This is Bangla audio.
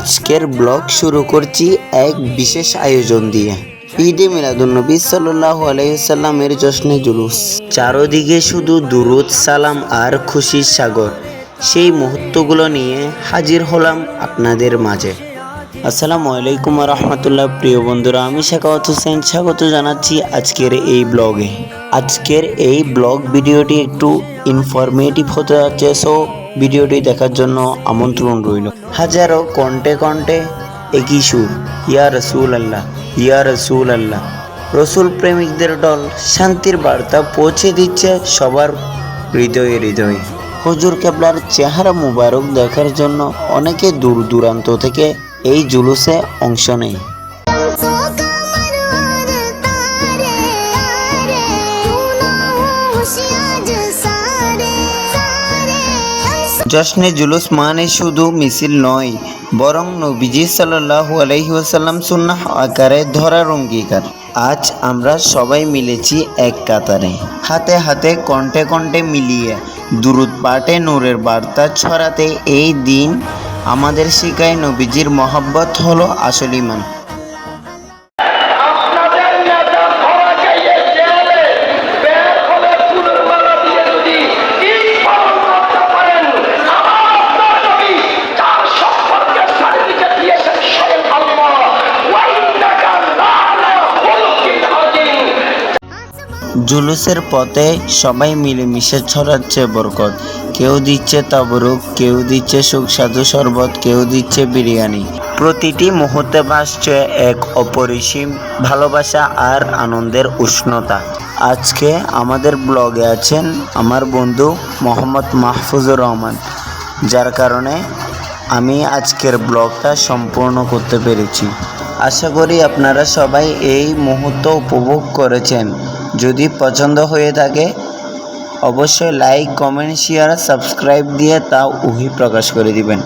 আজকের ব্লগ শুরু করছি এক বিশেষ আয়োজন দিয়ে। ঈদে মিলাদুন্নবী সাল্লাহ আলাইসাল্লামের জশ্নে জুলুস। চারদিকে শুধু দুরুদ, সালাম আর খুশির সাগর। সেই মুহূর্তগুলো নিয়ে হাজির হলাম আপনাদের মাঝে। আসসালামু আলাইকুম রহমতুল্লাহ। প্রিয় বন্ধুরা, আমি শেখাওয়াত হোসেন। স্বাগত জানাচ্ছি আজকের এই ব্লগে। আজকের এই ব্লগ ভিডিওটি একটু ইনফরমেটিভ হতে যাচ্ছে সো ভিডিওটি দেখার জন্য আমন্ত্রণ রইল। হাজারো কণ্ঠে কণ্ঠে একই সুর। ইয়া রসুল আল্লাহ ইয়া রসুল আল্লাহ রসুল প্রেমিকদের দল শান্তির বার্তা পৌঁছে দিচ্ছে সবার হৃদয়ে হৃদয়ে। হজুর কেবলার চেহারা মুবারক দেখার জন্য অনেকে দূর দূরান্ত থেকে এই জুলুসে অংশ নেয়। জশ্নে জুলুস মানে শুধু মিছিল নয়, বরং নবীজি সাল্লাল্লাহু আলাইহি ওয়াসাল্লাম সুন্নাহ আকারে ধরার অঙ্গীকার। আজ আমরা সবাই মিলেছি এক কাতারে। হাতে হাতে, কণ্ঠে কণ্ঠে মিলিয়ে, দুরুদ পাঠে নূরের বার্তা ছড়াতে এই দিন আমাদের শিখায় নবীজির মহব্বত হলো আসল ইমান জুলুসের পথে সবাই মিলেমিশে ছড়াচ্ছে বরকত। কেউ দিচ্ছে তাবরুক, কেউ দিচ্ছে সুস্বাদু শরবত, কেউ দিচ্ছে বিরিয়ানি। প্রতিটি মুহূর্তে ভাসছে এক অপরিসীম ভালোবাসা আর আনন্দের উষ্ণতা। আজকে আমাদের ব্লগে আছেন আমার বন্ধু মোহাম্মদ মাহফুজুর রহমান, যার কারণে আমি আজকের ব্লগটা সম্পূর্ণ করতে পেরেছি। আশা করি আপনারা সবাই এই মুহূর্ত উপভোগ করেছেন। যদি পছন্দ হয়ে থাকে, অবশ্যই লাইক কমেন্ট শেয়ার সাবস্ক্রাইব দিয়ে তা উহি প্রকাশ করে দিবেন।